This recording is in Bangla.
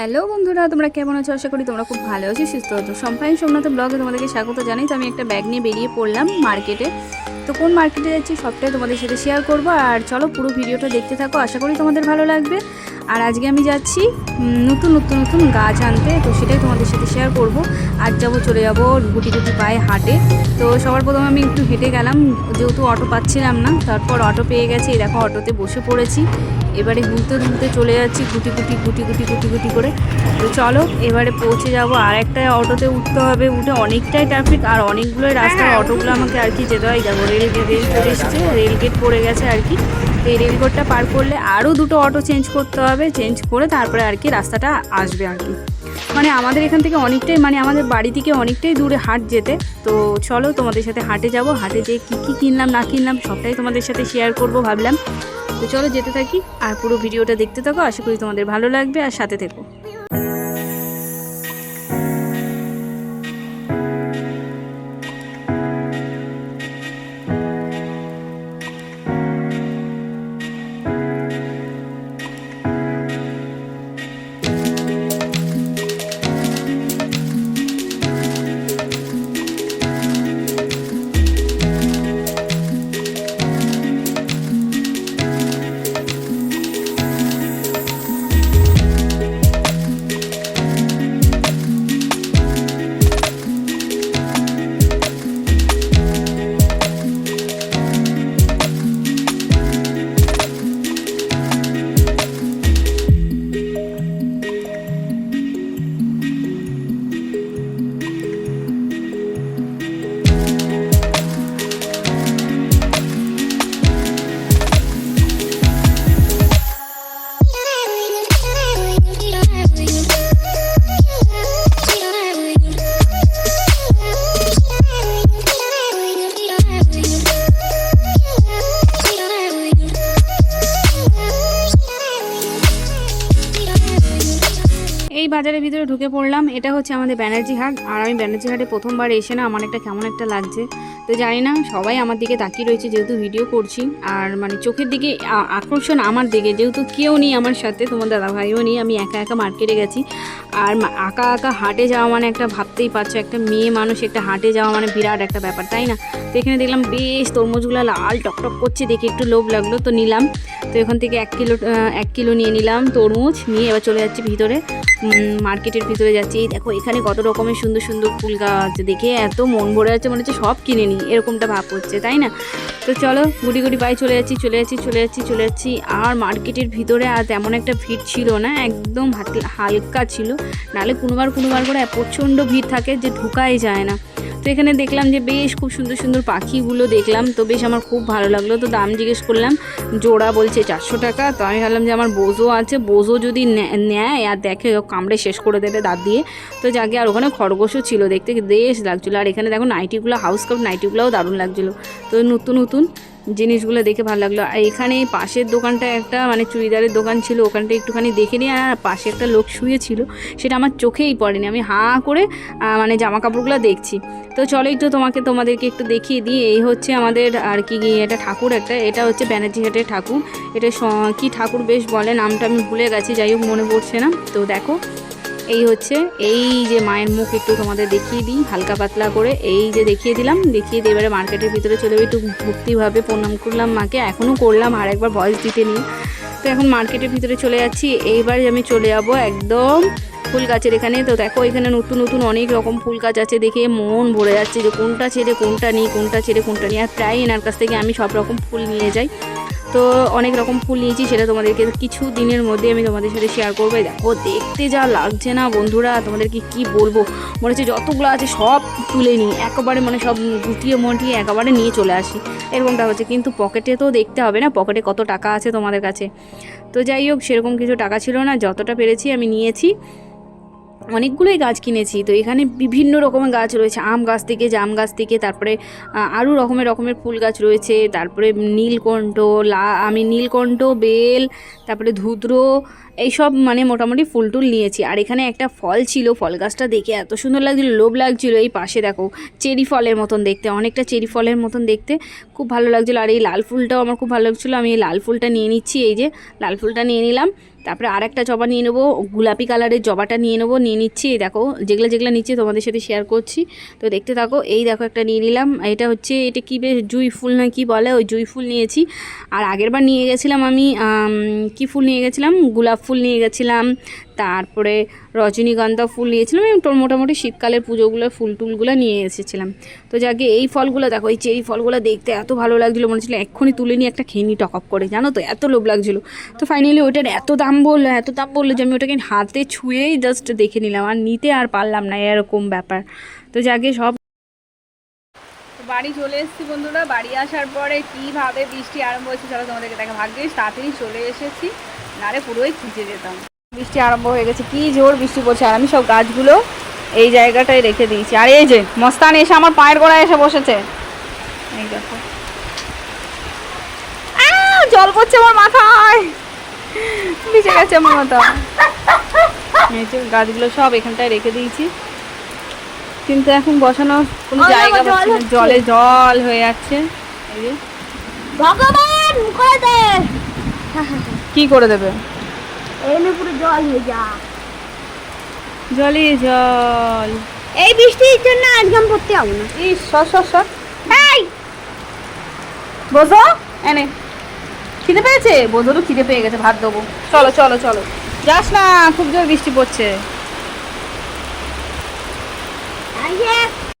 হ্যালো বন্ধুরা, তোমরা কেমন আছো? আশা করি তোমরা খুব ভালো আছো, সুস্থ আছো। সম্পায়ন সোমনাথ ব্লগে তোমাদেরকে স্বাগত জানাই। তো আমি একটা ব্যাগ নিয়ে বেরিয়ে পড়লাম মার্কেটে তো কোন মার্কেটে যাচ্ছি সবটাই তোমাদের সাথে শেয়ার করব। আর চলো পুরো ভিডিওটা দেখতে থাকো, আশা করি তোমাদের ভালো লাগবে। আর আজকে আমি যাচ্ছি নতুন নতুন নতুন গাছ আনতে। তো সেটাই তোমাদের সাথে শেয়ার করব। আজ যাব চলে যাব গুটি গুটি পায়ে হাটে। তো সবার প্রথমে আমি একটু হেঁটে গেলাম যেহেতু অটো পাচ্ছিলাম না তারপর অটো পেয়ে গেছি। এই দেখো অটোতে বসে পড়েছি। এবারে ঘুরতে ঘুরতে চলে যাচ্ছি গুটি গুটি গুটি গুটি গুটি গুটি করে। তো চলো এবারে পৌঁছে যাব। আর একটা অটোতে উঠতে হবে উঠে অনেকটাই ট্রাফিক আর অনেকগুলোই রাস্তার অটোগুলো আমাকে আর কি যেতে হয়। দেখো রেল রেল চলে এসছে রেল গেট পড়ে গেছে আর কি। তো এই রেল গেটটা পার করলে আরও দুটো অটো চেঞ্জ করতে হবে। চেঞ্জ করে তারপরে আর কি রাস্তাটা আসবে আর কি। মানে আমাদের এখান থেকে অনেকটাই মানে আমাদের বাড়ি থেকে অনেকটাই দূরে হাট যেতে। তো চলো তোমাদের সাথে হাটে যাব, হাটে যেয়ে কী কী কিনলাম, না কিনলাম, সবটাই তোমাদের সাথে শেয়ার করব ভাবলাম। তো চলো যেতে থাকি, আর পুরো ভিডিওটা দেখতে থাকো, আশা করি তোমাদের ভালো লাগবে, আর সাথে থেকো। বাজারের ভিতরে ঢুকে পড়লাম। এটা হচ্ছে আমাদের ব্যানার্জি হাট। আর আমি ব্যানার্জি হাটে প্রথমবার এসে না আমার একটা কেমন একটা লাগছে। তো জানি না, সবাই আমার দিকে তাকিয়ে রয়েছে যেহেতু ভিডিও করছি। আর মানে চোখের দিকে আকর্ষণ আমার দিকে। যেহেতু কেউ নেই আমার সাথে, তোমার দাদা ভাইও নেই, আমি একা একা মার্কেটে গেছি। আর আঁকা একা হাটে যাওয়া মানে একটা ভাবতেই পারছ, একটা মেয়ে মানুষ একটা হাটে যাওয়া মানে বিরাট একটা ব্যাপার, তাই না? তো এখানে দেখলাম বেশ তরমুজগুলো লাল টকটক করছে, দেখে একটু লোভ লাগল, তো নিলাম। তো এখান থেকে এক কিলো এক কিলো নিয়ে নিলাম তরমুজ, নিয়ে এবার চলে যাচ্ছি ভিতরে। মার্কেটের ভিতরে যাচ্ছি। এই দেখো, এখানে কত রকমের সুন্দর সুন্দর ফুল গাছ। দেখে এত মন ভরে যাচ্ছে, মনে হচ্ছে সব কিনে নিই। এরকমটা ভাব হচ্ছে, তাই না? তো চলো গুটি গুটি পায়ে চলে যাচ্ছি চলে যাচ্ছি চলে যাচ্ছি চলে যাচ্ছি। আর মার্কেটের ভিতরে আর তেমন একটা ভিড় ছিল না, একদম হালকা ছিল। নাহলে কোনোবার কোনোবার করে প্রচণ্ড ভিড় থাকে যে ঢুকাই যায় না। তো এখানে দেখলাম যে বেশ খুব সুন্দর সুন্দর পাখিগুলো দেখলাম। তো বেশ আমার খুব ভালো লাগল। তো দাম জিজ্ঞেস করলাম, জোড়া বলছে চারশো টাকা। তো আমি ভাবলাম যে আমার বোঝো আছে। বোঝো যদি নেয় আর দেখে কামড়ে শেষ করে দেবে দাঁত দিয়ে। তো যাকে আর ওখানে খরগোশও ছিল দেখতে বেশ লাগছিল। আর এখানে দেখো নাইটিগুলো হাউস কাপ নাইটিগুলোও দারুণ লাগছিল। তো নতুন নতুন জিনিসগুলো দেখে ভালো লাগল। আর এখানে পাশের দোকানটা একটা মানে চুড়িদারের দোকান ছিল, ওখানটা একটুখানি দেখে নিই আর পাশে একটা লোক শুয়েছিল, সেটা আমার চোখেই পড়েনি। আমি হাঁ করে মানে জামা কাপড়গুলো দেখছি। তো চলো একটু তোমাকে, তোমাদেরকে একটু দেখিয়ে দিই। এই হচ্ছে আমাদের আর কি এটা ঠাকুর একটা, এটা হচ্ছে ব্যানার্জি ঘাটের ঠাকুর। এটা কি ঠাকুর বেশ বলে, নামটা আমি ভুলে গেছি, যাই হোক মনে পড়ছে না। তো দেখো এই হচ্ছে, এই যে মায়ের মুখ একটু তোমাদের দেখিয়ে দিই, হালকা পাতলা করে। এই যে দেখিয়ে দিলাম, দেখিয়ে দিয়ে এবারে মার্কেটের ভিতরে চলে যাব একটু ভক্তিভাবে প্রণাম করলাম মাকে। এখনও করলাম, আর একবার ভয়েস দিতে নিই। তো এখন মার্কেটের ভিতরে চলে যাচ্ছি। এইবার আমি চলে যাব একদম ফুল গাছের এখানে। তো দেখো, এখানে নতুন নতুন অনেক রকম ফুল গাছ আছে দেখে মন ভরে যাচ্ছে যে কোনটা ছেড়ে কোনটা নিই, কোনটা ছেড়ে কোনটা নিই। আর প্রায় এনার কাছ থেকে আমি সব রকম ফুল নিয়ে যাই। তো অনেক রকম ফুল নিয়েছি সেটা তোমাদেরকে কিছু দিনের মধ্যে আমি তোমাদের সাথে শেয়ার করব। দেখো, দেখতে যা লাগছে না বন্ধুরা, তোমাদেরকে কি বলব? মনে হচ্ছে যতগুলো আছে সব তুলে নিই। একেবারে মানে সব গুটিয়ে মটিয়ে একেবারে নিয়ে চলে আসি। এরকমটা হচ্ছে। কিন্তু পকেটে তো দেখতে হবে না, পকেটে কত টাকা আছে তোমাদের কাছে। তো যাই হোক, সেরকম কিছু টাকা ছিল না, যতটা পেরেছি আমি নিয়েছি। অনেকগুলোই গাছ কিনেছি। তো এখানে বিভিন্ন রকমের গাছ রয়েছে। আম গাছ থেকে, জাম গাছ থেকে, তারপরে আরও রকমের রকমের ফুল গাছ রয়েছে। তারপরে নীলকণ্ঠ, লা, আমি নীলকণ্ঠ, বেল, তারপরে ধুদ্র এইসব মানে মোটামুটি ফুল টুল নিয়েছি। আর এখানে একটা ফল ছিল ফল গাছটা দেখে এত সুন্দর লাগছিল লোভ লাগছিল। এই পাশে দেখো চেরি ফলের মতন দেখতে অনেকটা চেরি ফলের মতন দেখতে। খুব ভালো লাগছিল। আর এই লাল ফুলটাও আমার খুব ভালো লাগছিল। আমি এই লাল ফুলটা নিয়ে নিচ্ছি এই যে লাল ফুলটা নিয়ে নিলাম। তারপরে আর একটা জবা নিয়ে নেব গোলাপি কালারের জবাটা নিয়ে নেব নিয়ে নিচ্ছি। এই দেখো যেগুলো যেগুলো নিচ্ছি তোমাদের সাথে শেয়ার করছি। তো দেখতে থাকো এই দেখো একটা নিয়ে নিলাম। এটা হচ্ছে এটা কী বেশ জুই ফুল না কি বলে? ওই জুই ফুল নিয়েছি। আর আগেরবার নিয়ে গেছিলাম আম, কি ফুল নিয়ে গেছিলাম? গোলাপ ফুল নিয়ে গেছিলাম, তারপরে রজনীগন্ধা ফুল নিয়েছিলাম এবং তোর মোটামুটি শীতকালের পুজোগুলো, ফুল টুলগুলো নিয়ে এসেছিলাম। তো যাকে এই ফলগুলো দেখো, এই চেরি ফলগুলো দেখতে এত ভালো লাগছিল, মনে হচ্ছিল এক্ষুনি তুলে নিয়ে একটা খেয়ে নি টক আপ করে, জানো তো? এত লোভ লাগছিল। তো ফাইনালি ওটার এত দাম বলল, এত দাম বলল যে আমি ওটাকে হাতে ছুঁয়েই জাস্ট দেখে নিলাম, আর নিতে আর পারলাম না, এরকম ব্যাপার। তো যাকে সব বাড়ি চলে এসেছি বন্ধুরা, বাড়ি আসার পরে কীভাবে বৃষ্টি আরম্ভ হয়েছে চলো তোমাদেরকে দেখা। ভাগ্যিস তাড়াতাড়ি চলে এসেছি। নারে পুরোই ভিজে যেতাম। বৃষ্টি আরম্ভ হয়ে গেছে কি জোর বৃষ্টি পড়ছে আর আমি সব গাছগুলো এই জায়গাটায় রেখে দিয়েছি। আর এই যে মস্তান এসে আমার পায়ের গোড়ায় এসে বসেছে। এই দেখো। জল পড়ছে আমার মাথায়। ভিজে গেছে আমার মাথা। এই যে গাছগুলো সব এখানটায় রেখে দিয়েছি। কিন্তু এখন বসানোর কোনো জায়গা পাচ্ছি না। জলে জল হয়ে যাচ্ছে। এই যে। ভগবান! কি করে দেবে? এনে পুরো জল হয়ে যা। জলই জল। এই বৃষ্টির জন্য আজকে আমি পড়তে যাব না। ইস সর সর সর। এই! বোঝো? এনে। খিদে পেয়েছে? বোঝোরও খিদে পেয়ে গেছে ভাত দেবো। চলো চলো চলো। যাস না খুব জোর বৃষ্টি পড়ছে।